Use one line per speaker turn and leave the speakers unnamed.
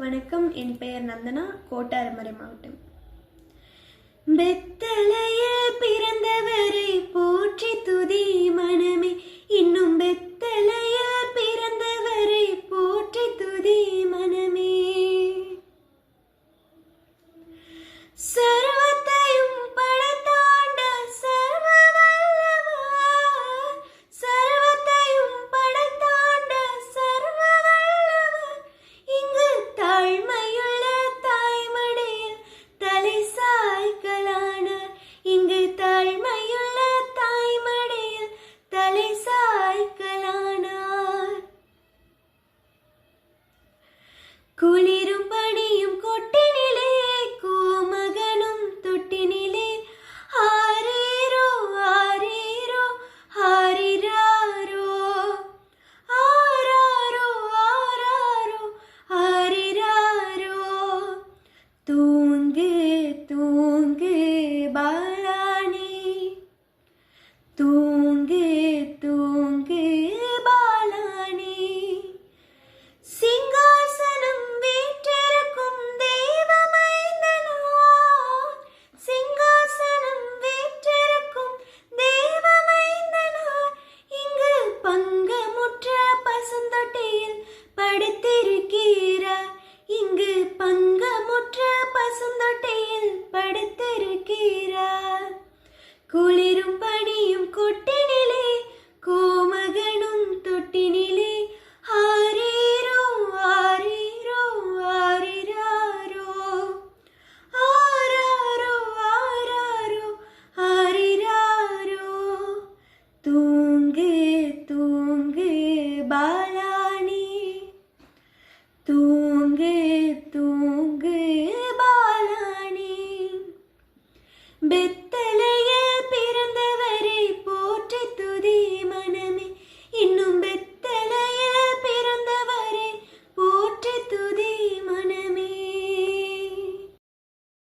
வணக்கம். என் பெயர் நந்தனா. கோட்டாரமரை மாவட்டம். பெத்தலையில் பிறந்தவரை போற்றி துதி மனமே. இன்னும் பெத்தலையில் பிறந்தவரை போற்றி துதி மனமே. കുളിരും പണിയും കൊട്ടി